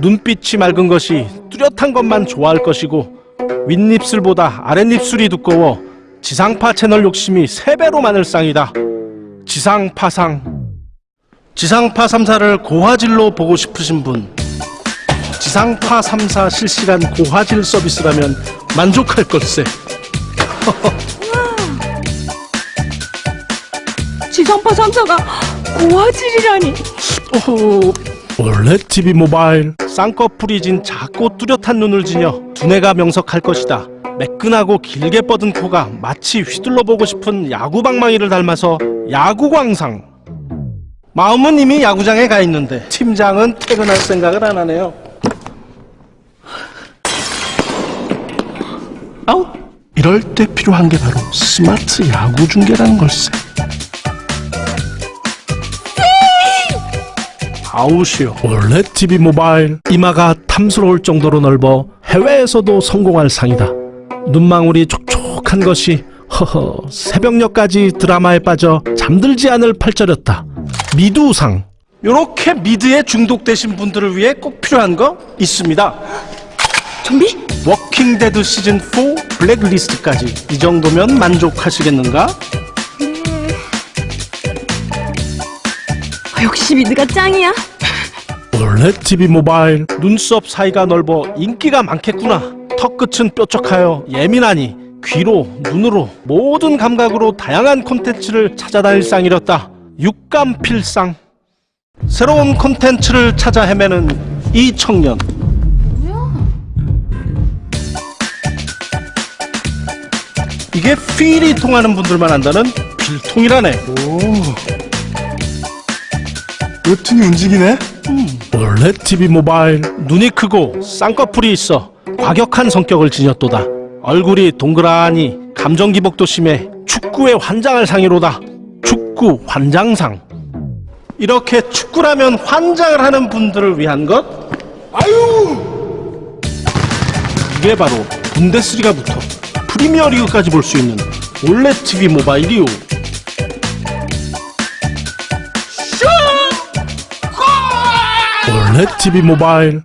눈빛이 맑은 것이 뚜렷한 것만 좋아할 것이고 윗입술보다 아랫입술이 두꺼워 지상파 채널 욕심이 세배로 많을 쌍이다. 지상파상 지상파 3사를 고화질로 보고 싶으신 분 지상파 3사 실시간 고화질 서비스라면 만족할 걸세. 지상파 3사가 고화질이라니 오호 원래 TV 모바일. 쌍꺼풀이 진 작고 뚜렷한 눈을 지녀 두뇌가 명석할 것이다. 매끈하고 길게 뻗은 코가 마치 휘둘러 보고 싶은 야구 방망이를 닮아서 야구광상. 마음은 이미 야구장에 가 있는데 팀장은 퇴근할 생각을 안 하네요. 아웃 이럴 때 필요한 게 바로 스마트 야구 중계라는 걸세 아웃이요. 원래 TV 모바일 이마가 탐스러울 정도로 넓어 해외에서도 성공할 상이다. 눈망울이 촉촉한 것이 허허 새벽녘까지 드라마에 빠져 잠들지 않을 팔절였다. 미두상. 요렇게 미드에 중독되신 분들을 위해 꼭 필요한 거 있습니다. 좀비? 워킹 데드 시즌 4 블랙리스트까지 이 정도면 만족하시겠는가? 역시 미드가 짱이야. 원래 TV 모바일 눈썹 사이가 넓어 인기가 많겠구나. 턱 끝은 뾰족하여 예민하니 귀로 눈으로 모든 감각으로 다양한 콘텐츠를 찾아다닐 쌍이렸다. 육감 필상. 새로운 콘텐츠를 찾아 헤매는 이 청년. 이게 필이 통하는 분들만 한다는 필통이라네 요튼이 움직이네? 원래 TV 모바일 눈이 크고 쌍꺼풀이 있어 과격한 성격을 지녔도다. 얼굴이 동그라니 감정 기복도 심해 축구에 환장할 상이로다. 축구 환장상. 이렇게 축구라면 환장을 하는 분들을 위한 것? 아유! 이게 바로 분데스리가부터 프리미어리그까지 볼 수 있는 원래 TV 모바일이요 원래 TV 모바일